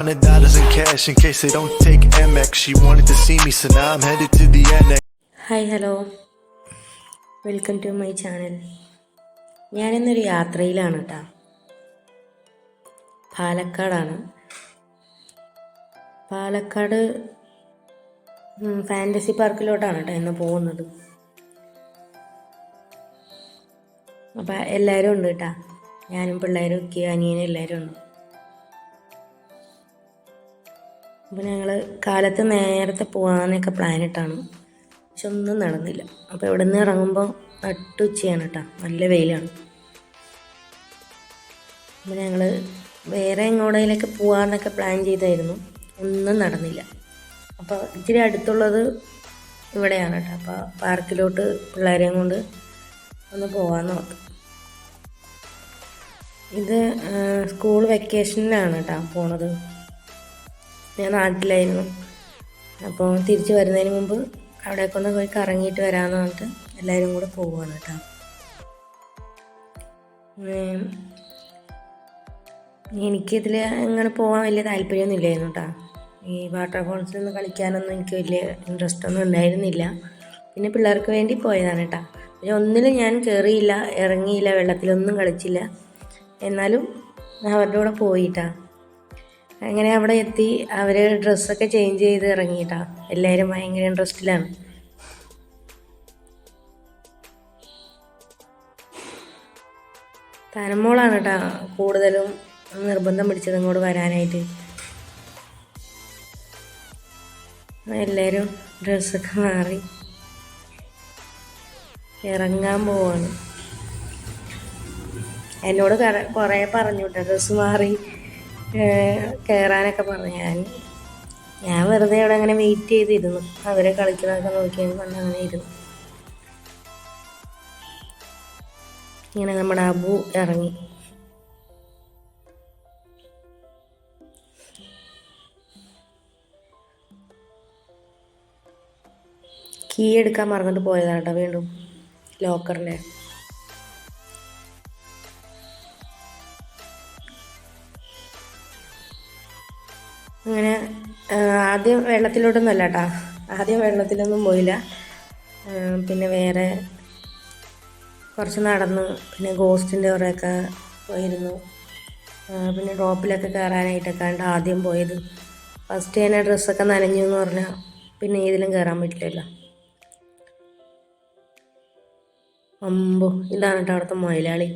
Hundred dollars in cash in case they don't take MX. She wanted to see me, so now I'm headed to the annex. Hi hello welcome to my channel ഞാനിന്നൊരു യാത്രയിലാണ് കേട്ടോ പാലക്കാടാണ്. Palakkad fantasy പാർക്കിലോട്ടാണ് കേട്ടോ ഇന്ന് പോകുന്നത്. അപ്പം എല്ലാവരും ഉണ്ട് കേട്ടോ ഞാനും പിള്ളേരും ഒക്കെ അനിയനും എല്ലാവരും ഉണ്ട്. അപ്പം ഞങ്ങൾ കാലത്ത് നേരത്തെ പ്ലാൻ ഇട്ടാണ്. പക്ഷെ ഒന്നും നടന്നില്ല. അപ്പോൾ ഇവിടെ നിന്ന് ഇറങ്ങുമ്പോൾ നട്ടുച്ചയാണ് കേട്ടോ നല്ല വെയിലാണ്. അപ്പോൾ ഞങ്ങൾ വേറെ എങ്ങോട്ടേലൊക്കെ പോകാമെന്നൊക്കെ പ്ലാൻ ചെയ്തായിരുന്നു. ഒന്നും നടന്നില്ല. അപ്പോൾ ഇച്ചിരി അടുത്തുള്ളത് ഇവിടെയാണ് കേട്ടോ അപ്പോൾ പാർക്കിലോട്ട് പിള്ളേരെയും കൊണ്ട് ഒന്ന് പോകാമെന്ന് നോക്കാം ഇത് സ്കൂൾ വെക്കേഷനിലാണ് കേട്ടോ പോണത്. ഞാൻ നാട്ടിലായിരുന്നു. അപ്പോൾ തിരിച്ചു വരുന്നതിന് മുമ്പ് അവിടെ ഒന്ന് പോയി കറങ്ങിയിട്ട് വരാമെന്ന് പറഞ്ഞിട്ട് എല്ലാവരും കൂടെ പോവുകയാണ് കേട്ടോ. എനിക്കിതിൽ അങ്ങനെ പോകാൻ വലിയ താല്പര്യമൊന്നും ഇല്ലായിരുന്നു കേട്ടോ. ഈ വാട്ടർ ഫോൾസിൽ നിന്ന് കളിക്കാനൊന്നും എനിക്ക് വലിയ ഇൻട്രസ്റ്റ് ഒന്നും ഉണ്ടായിരുന്നില്ല. പിന്നെ പിള്ളേർക്ക് വേണ്ടി പോയതാണ് കേട്ടോ. പിന്നെ ഒന്നിലും ഞാൻ കയറിയില്ല ഇറങ്ങിയില്ല വെള്ളത്തിലൊന്നും കളിച്ചില്ല. എന്നാലും അവരുടെ കൂടെ പോയിട്ടാ അങ്ങനെ അവിടെ എത്തി അവർ ഡ്രസ്സൊക്കെ ചേഞ്ച് ചെയ്ത് ഇറങ്ങിയിട്ടാ. എല്ലാവരും ഭയങ്കര ഇൻട്രസ്റ്റിലാണ് തനമോളാണ് കേട്ടോ കൂടുതലും നിർബന്ധം പിടിച്ചത് ഇങ്ങോട്ട് വരാനായിട്ട്. എല്ലാവരും ഡ്രസ്സൊക്കെ മാറി ഇറങ്ങാൻ പോവാണ്. എന്നോട് കുറേ പറഞ്ഞു കേട്ടോ ഡ്രസ്സ് മാറി. കയറാനൊക്കെ പറഞ്ഞു. ഞാൻ ഞാൻ വെറുതെ അവിടെ അങ്ങനെ വെയിറ്റ് ചെയ്തിരുന്നു. അവരെ കളിക്കുന്നതൊക്കെ നോക്കി കൊണ്ട് അങ്ങനെ ഇരുന്നു. ഇങ്ങനെ നമ്മുടെ അബു ഇറങ്ങി. കീ എടുക്കാൻ മറന്നിട്ട് പോയതാണ് കേട്ടോ വീണ്ടും ലോക്കറിന്റെ. അങ്ങനെ ആദ്യം വെള്ളത്തിലോട്ടൊന്നും അല്ല കേട്ടോ ആദ്യം വെള്ളത്തിലൊന്നും പോയില്ല. പിന്നെ വേറെ കുറച്ച് നടന്നു. പിന്നെ ഗോസ്റ്റിന്റെ കുറേയൊക്കെ പോയിരുന്നു. പിന്നെ ടോപ്പിലൊക്കെ കയറാനായിട്ടൊക്കെ ആണ് ആദ്യം പോയത്. ഫസ്റ്റ് ഞാൻ ഡ്രസ്സൊക്കെ നനഞ്ഞു എന്ന് പറഞ്ഞാൽ പിന്നെ ഇതിലും കയറാൻ പറ്റില്ലല്ലോ. അമ്പോ ഇതാണ് കേട്ടോ അവിടുത്തെ മൊയലാളി.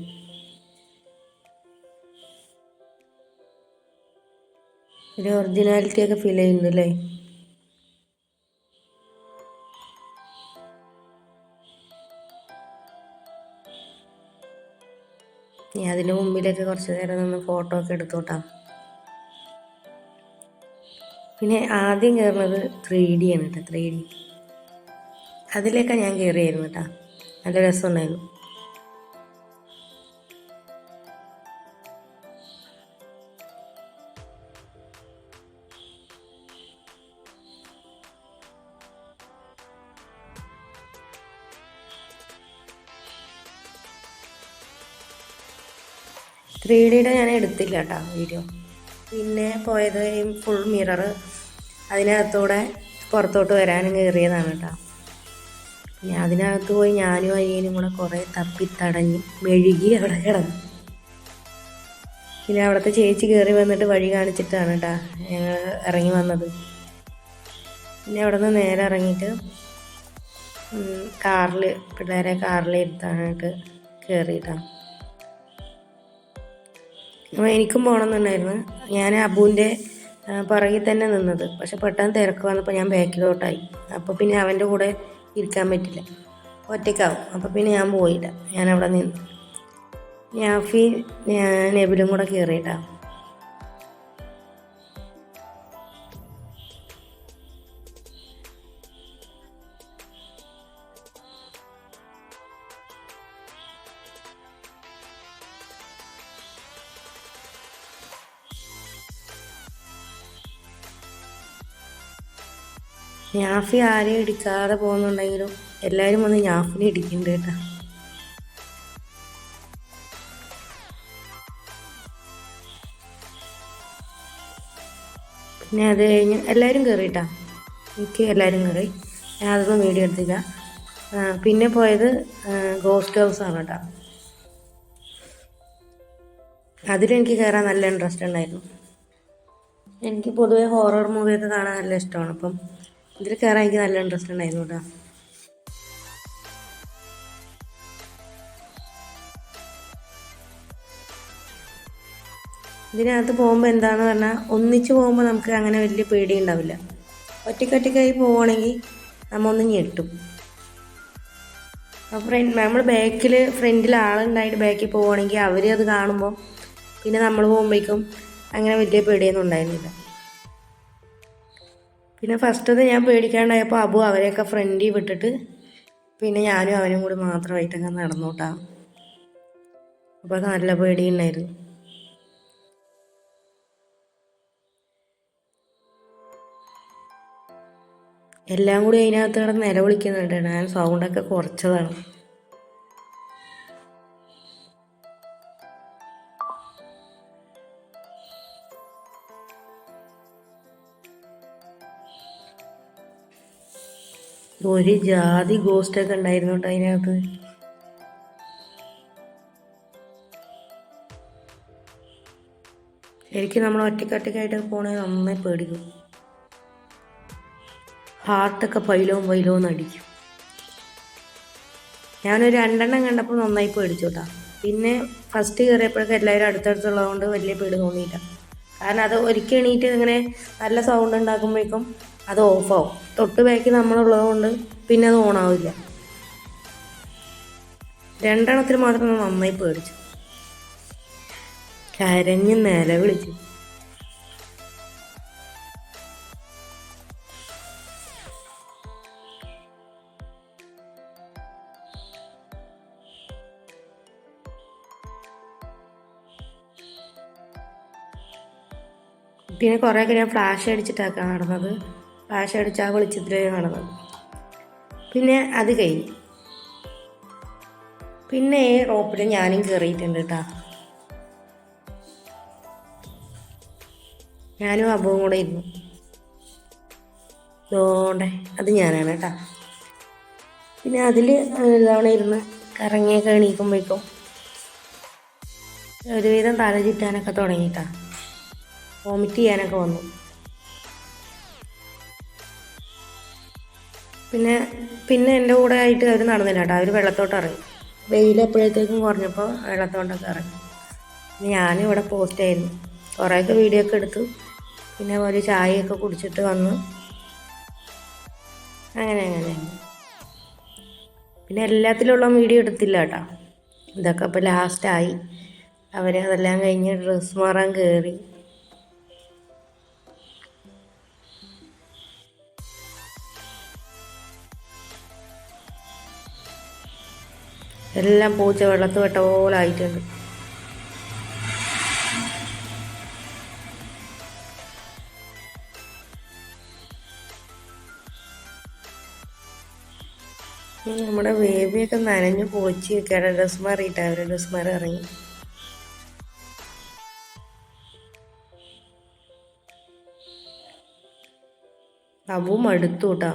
ഒരു ഒറിജിനാലിറ്റി ഒക്കെ ഫീൽ ചെയ്യുന്നു അല്ലേ? ഞാൻ അതിന് മുമ്പിലൊക്കെ കുറച്ച് നേരം നിന്ന് ഫോട്ടോ ഒക്കെ എടുത്തോട്ടാ. പിന്നെ ആദ്യം കയറുന്നത് ത്രീ ഡി ആണ് കേട്ടോ ത്രീ ഡി അതിലേക്കാണ് ഞാൻ കയറിയായിരുന്നു കേട്ടോ. നല്ല രസമുണ്ടായിരുന്നു. ത്രീ ഡിയുടെ ഞാൻ എടുത്തില്ല കേട്ടോ വീഡിയോ. പിന്നെ പോയത് ഫുൾ മിറർ അതിനകത്തൂടെ പുറത്തോട്ട് വരാനും കയറിയതാണ് കേട്ടോ. പിന്നെ അതിനകത്ത് പോയി ഞാനും അനിയനും കൂടെ കുറേ തപ്പിത്തടഞ്ഞ് മെഴുകി അവിടെ കിടന്നു. പിന്നെ അവിടുത്തെ ചേച്ചി കയറി വന്നിട്ട് വഴി കാണിച്ചിട്ടാണ് കേട്ടോ ഞങ്ങൾ ഇറങ്ങി വന്നത്. പിന്നെ അവിടെ നിന്ന് നേരെ ഇറങ്ങിയിട്ട് കാറിൽ പിള്ളേരെ കാറിൽ ഇരുത്താനായിട്ട് കയറിയിട്ടാണ് എനിക്കും പോകണമെന്നുണ്ടായിരുന്നു ഞാൻ അബുവിന്റെ പുറകിൽ തന്നെ നിന്നത്. പക്ഷെ പെട്ടെന്ന് തിരക്ക് വന്നപ്പോൾ ഞാൻ ബാക്കിലോട്ടായി. അപ്പോൾ പിന്നെ അവന്റെ കൂടെ ഇരിക്കാൻ പറ്റില്ല. ഒറ്റയ്ക്കാവും. അപ്പോൾ പിന്നെ ഞാൻ പോയില്ല. ഞാൻ അവിടെ നിന്ന് ഞാഫി നെബിലും കൂടെ കയറിയിട്ടാ ഞാഫി ആരെയും ഇടിക്കാതെ പോകുന്നുണ്ടെങ്കിലും എല്ലാവരും വന്ന് ഞാഫിനെ ഇടിക്കുന്നുണ്ട് കേട്ടോ. പിന്നെ അത് കഴിഞ്ഞ് എല്ലാവരും കയറിയിട്ടാ എനിക്ക് എല്ലാവരും കയറി ഞാൻ അതൊന്നും വീഡിയോ എടുത്തില്ല. പിന്നെ പോയത് ഗോസ്റ്റ് ഹൗസ് ആണ് കേട്ടോ. അതിലെനിക്ക് കയറാൻ നല്ല ഇൻട്രസ്റ്റ് ഉണ്ടായിരുന്നു. എനിക്ക് പൊതുവേ ഹൊറർ മൂവിയൊക്കെ കാണാൻ നല്ല ഇഷ്ടമാണ്. അപ്പം ഇതിൽ കയറാൻ എനിക്ക് നല്ല ഇൻട്രസ്റ്റ് ഉണ്ടായിരുന്നു കേട്ടോ. ഇതിനകത്ത് പോകുമ്പോൾ എന്താണ് പറഞ്ഞാൽ ഒന്നിച്ച് പോകുമ്പോൾ നമുക്ക് അങ്ങനെ വലിയ പേടി ഉണ്ടാവില്ല. ഒറ്റയ്ക്കൊറ്റയ്ക്കായി പോവുകയാണെങ്കിൽ നമ്മ ഒന്ന് ഞെട്ടും. അപ്പോൾ ഫ്രണ്ട് നമ്മൾ ബാക്കിൽ ഫ്രണ്ടിൽ ആളുണ്ടായിട്ട് ബാക്കിൽ പോവുകയാണെങ്കിൽ അവർ അത് കാണുമ്പോൾ പിന്നെ നമ്മൾ പോകുമ്പോഴേക്കും അങ്ങനെ വലിയ പേടിയൊന്നും ഉണ്ടായിരുന്നില്ല. പിന്നെ ഫസ്റ്റ് ഫസ്റ്റത് ഞാൻ പേടിക്കാണ്ടായപ്പോൾ അബു അവരെയൊക്കെ ഫ്രണ്ടി വിട്ടിട്ട് പിന്നെ ഞാനും അവനും കൂടി മാത്രമായിട്ടൊക്കെ നടന്നോട്ടാ. അപ്പോൾ നല്ല പേടിയുണ്ടായിരുന്നു. എല്ലാം കൂടി അതിനകത്ത് കിടന്ന് നിലവിളിക്കുന്നുണ്ട് ഞാൻ സൗണ്ടൊക്കെ കുറച്ചതാണ്. ഒരു ജാതി ഗോസ്റ്റൊക്കെ ഉണ്ടായിരുന്നു കേട്ടോ അതിനകത്ത്. ശരിക്കും നമ്മൾ ഒറ്റക്കൊറ്റക്കായിട്ട് പോണേ നന്നായി പേടിക്കും. ഹാർട്ടൊക്കെ പൈലവും പൈലവും അടിക്കും. ഞാനൊരു രണ്ടെണ്ണം കണ്ടപ്പോൾ നന്നായി പേടിച്ചു കേട്ടോ. പിന്നെ ഫസ്റ്റ് കയറിയപ്പോഴൊക്കെ എല്ലാവരും അടുത്തടുത്തുള്ളതുകൊണ്ട് വലിയ പേടി തോന്നിയില്ല. കാരണം അത് ഒരിക്കൽ എണീറ്റ് ഇങ്ങനെ നല്ല സൗണ്ട് ഉണ്ടാക്കുമ്പോഴേക്കും അത് ഓഫാവും. തൊട്ട് ബാക്കി നമ്മളുള്ളതുകൊണ്ട് പിന്നെ അത് ഓണാവില്ല രണ്ടെണ്ണത്തിന് മാത്രം നന്നായി പേടിച്ചു. കരഞ്ഞ് നിലവിളിച്ചു പിന്നെ കുറേയൊക്കെ ഞാൻ ഫ്ലാഷ് അടിച്ചിട്ടാണ് നടന്നത് ഫ്ലാഷ് അടിച്ചാൽ നടന്നത് പിന്നെ അത് കഴിഞ്ഞു. പിന്നെ ഈ റോപ്പിൽ ഞാനും കയറിയിട്ടുണ്ട് കേട്ടോ ഞാനും അബുവും കൂടെ ഇരുന്നു. ഇതോടെ അത് ഞാനാണ് കേട്ടോ പിന്നെ അതിൽ തവണ ഇരുന്ന് കറങ്ങിയൊക്കെ എണീക്കുമ്പോഴേക്കും ഒരുവിധം തല ചുറ്റാനൊക്കെ തുടങ്ങിയിട്ടാ വോമിറ്റ് ചെയ്യാനൊക്കെ വന്നു. പിന്നെ പിന്നെ എന്റെ കൂടെ ആയിട്ട് അവർ നടന്നില്ല കേട്ടോ. അവർ വെള്ളത്തോട്ട് ഇറങ്ങി. വെയിൽ എപ്പോഴത്തേക്കും കുറഞ്ഞപ്പോൾ വെള്ളത്തോട്ടൊക്കെ ഇറങ്ങി. ഞാനിവിടെ പോസ്റ്റ് ആയിരുന്നു കുറേയൊക്കെ വീഡിയോ ഒക്കെ എടുത്തു. പിന്നെ ഒരു ചായയൊക്കെ കുടിച്ചിട്ട് വന്നു. അങ്ങനെ അങ്ങനെ പിന്നെ എല്ലാത്തിലുള്ള വീഡിയോ എടുത്തില്ല കേട്ടോ. ഇതൊക്കെ ഇപ്പോൾ ലാസ്റ്റായി അവർ അതെല്ലാം കഴിഞ്ഞ് ഡ്രസ്സ് മാറാൻ കയറി എല്ലാം പൂച്ച വെള്ളത്ത് വെട്ട പോലെ ആയിട്ടുണ്ട്. നമ്മുടെ ബേബിയൊക്കെ നനഞ്ഞു പൊളിച്ച് നിൽക്കുകയാണ് ഡ്രസ് മാറിയിട്ട് അവരുടെ ഡ്രസ് മാറി ഇറങ്ങി. അബു മടുത്തു കേട്ടോ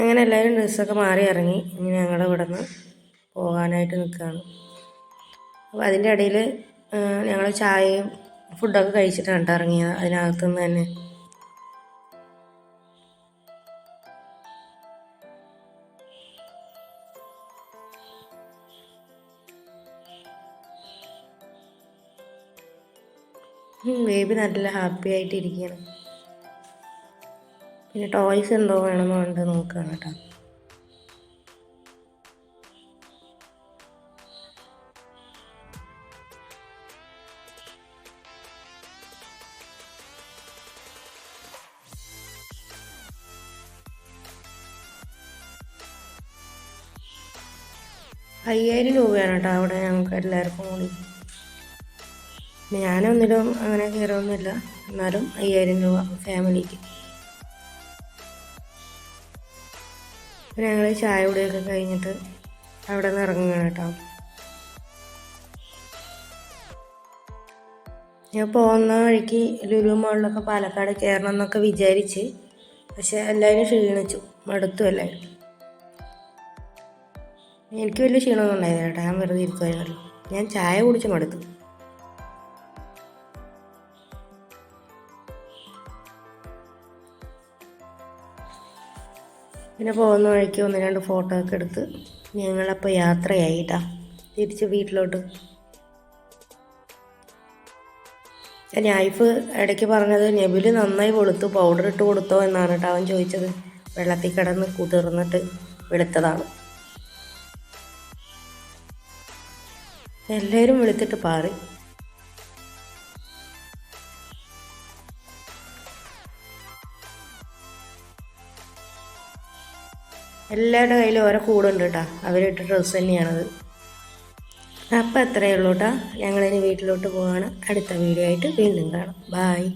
അങ്ങനെ എല്ലാവരും ഡ്രസ്സൊക്കെ മാറി ഇറങ്ങി. ഇനി ഞങ്ങളുടെ ഇവിടെ നിന്ന് പോകാനായിട്ട് നിൽക്കുകയാണ് അപ്പോൾ അതിന്റെ ഇടയിൽ ഞങ്ങൾ ചായയും ഫുഡൊക്കെ കഴിച്ചിട്ടാണ് ഇറങ്ങിയത്. അതിനകത്തു നിന്ന് തന്നെ ബേബി നല്ല ഹാപ്പി ആയിട്ട് ഇരിക്കുകയാണ് പിന്നെ ടോയ്സ് എന്തോ വേണമെന്ന് കണ്ട് നോക്കുകയാണ് കേട്ടോ. അയ്യായിരം രൂപയാണ് കേട്ടോ അവിടെ ഞങ്ങൾക്ക് എല്ലാവർക്കും കൂടി. ഞാനൊന്നിലും അങ്ങനെ കയറൊന്നുമില്ല. എന്നാലും അയ്യായിരം രൂപ ഫാമിലിക്ക് പിന്നെ ഞങ്ങൾ ചായ കുടിയൊക്കെ കഴിഞ്ഞിട്ട് അവിടെ നിന്ന് ഇറങ്ങുകയാണ് കേട്ടോ. ഞാൻ പോകുന്ന വഴിക്ക് ലുലു മോളിലൊക്കെ പാലക്കാട് കയറണം എന്നൊക്കെ വിചാരിച്ച് പക്ഷെ എല്ലാവരും ക്ഷീണിച്ചു. മടുത്തു എല്ലാവരും. എനിക്ക് വലിയ ക്ഷീണമൊന്നും ഉണ്ടായില്ല കേട്ടോ. ഞാൻ വെറുതെ ഇരിക്കുമായിരുന്നല്ലോ ഞാൻ ചായ കുടിച്ച് മടുത്തു. പിന്നെ പോകുന്ന വഴിക്ക് ഒന്ന് രണ്ട് ഫോട്ടോ ഒക്കെ എടുത്ത് ഞങ്ങളപ്പോൾ യാത്രയായിട്ടാ. തിരിച്ച് വീട്ടിലോട്ട്. നൈഫ് ഇടയ്ക്ക് പറഞ്ഞത് നെബിൽ നന്നായി വെളുത്തു പൗഡർ ഇട്ട് കൊടുത്തോ എന്നാണ് കേട്ടോ അവൻ ചോദിച്ചത്. വെള്ളത്തിൽ കിടന്ന് കുതിർന്നിട്ട് വെളുത്തതാണ്. എല്ലാവരും വെളുത്തിട്ട് പാറി. എല്ലാവരുടെ കയ്യിലും ഓരോ കൂടുണ്ട് കേട്ടോ അവരിട്ട ഡ്രസ്സ് തന്നെയാണത്. അപ്പം അത്രയേ ഉള്ളൂ കേട്ടോ ഞങ്ങളിനി വീട്ടിലോട്ട് പോവാണ്. അടുത്ത വീഡിയോ ആയിട്ട് വീണ്ടും കാണാം. ബായ്